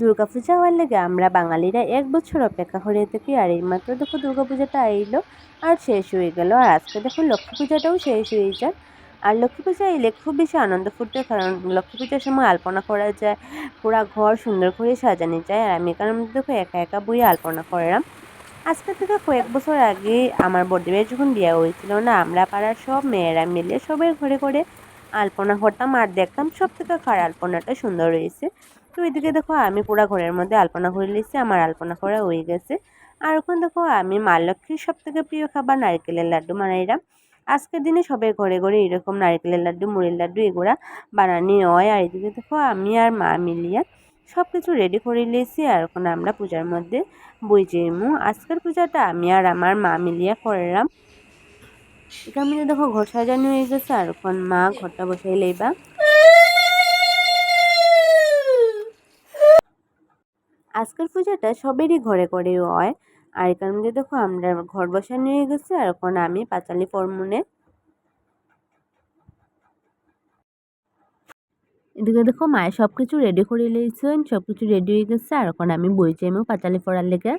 দুর্গা পূজা হওয়ার লেগে আমরা বাঙালিরা এক বছর অপেক্ষা করে থাকি আর এইমাত্র দেখো দুর্গা পূজাটা আইলো আর শেষ হয়ে গেল। আর আজকে দেখো লক্ষ্মী পূজাটাও শেষ হয়ে যায় আর লক্ষ্মী পূজা এলে খুব বেশি আনন্দ ফুটে কারণ লক্ষ্মী পূজার সময় আলপনা করা যায়, পুরা ঘর সুন্দর করে সাজানো যায়। আর আমি মধ্যে দেখো একা একা বই আলপনা করলাম। আজকে থেকে কয়েক বছর আগে আমার বড়দেবের যখন বিয়ে হয়েছিল না, আমরা পাড়ার সব মেয়েরা মিলে সবাই ঘরে ঘরে আলপনা করতাম আর দেখতাম সব থেকে কার আলপনাটা সুন্দর হয়েছে। তো এদিকে দেখো, আমি পুরা ঘরের মধ্যে আলপনা করে নিয়েছি, আমার আলপনা করা হয়ে গেছে। আর ওখানে দেখো, আমি মা লক্ষ্মীর সব থেকে প্রিয় খাবার নারকেলের লাড্ডু বানাইলাম। আজকের দিনে সবাই ঘরে ঘরে এরকম নারকেলের লাড্ডু, মুড়ির লাড্ডু এগুলা বানানি হয়। আর এদিকে দেখো, আমি আর মা মিলিয়া সব কিছু রেডি করে নিয়েছি। আর ওখানে আমরা পূজার মধ্যে বই যাইমু আজকের পূজাটা আমি আর আমার মা মিলিয়া করলাম। এটা এখানে দেখো, ঘর সাজানো হয়ে গেছে। আর এখন মা ঘরটা বসাই লইবা। আজকের পূজাটা সবেরই ঘরে ঘরে হয়। আর এখান মধ্যে দেখো আমরা ঘর বসানো হয়ে গেছে, আর এখন আমি পাঁচালি ফরমুনে। এদিকে দেখো মায়ের সব কিছু রেডি করে লিয়েছেন সব কিছু রেডি হয়ে গেছে, আর এখন আমি বই চাইমো পাঁচালি পড়ার লেগে।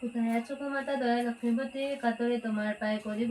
কোথায় আছো দয়া লক্ষ্মীপতি কাতরে তোমার পায়ে করিব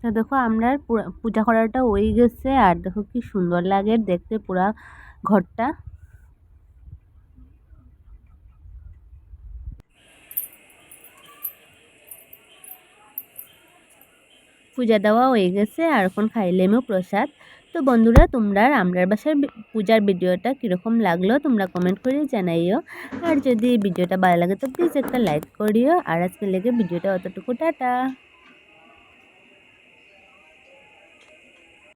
তো দেখো আমরা পূজা করাটা হয়ে গেছে আর দেখো কি সুন্দর লাগে দেখতে পুরা ঘরটা। পূজা দেওয়া হয়ে গেছে আর এখন খাইলেমও প্রসাদ। তো বন্ধুরা, তোমরা আমরার বাসার পূজার ভিডিওটা কীরকম লাগল তোমরা কমেন্ট করে জানাইও। আর যদি ভিডিওটা ভালো লাগে তো প্লিজ একটা লাইক করিও। আর আজকে লেগে ভিডিওটা অতটুকু, টাটা।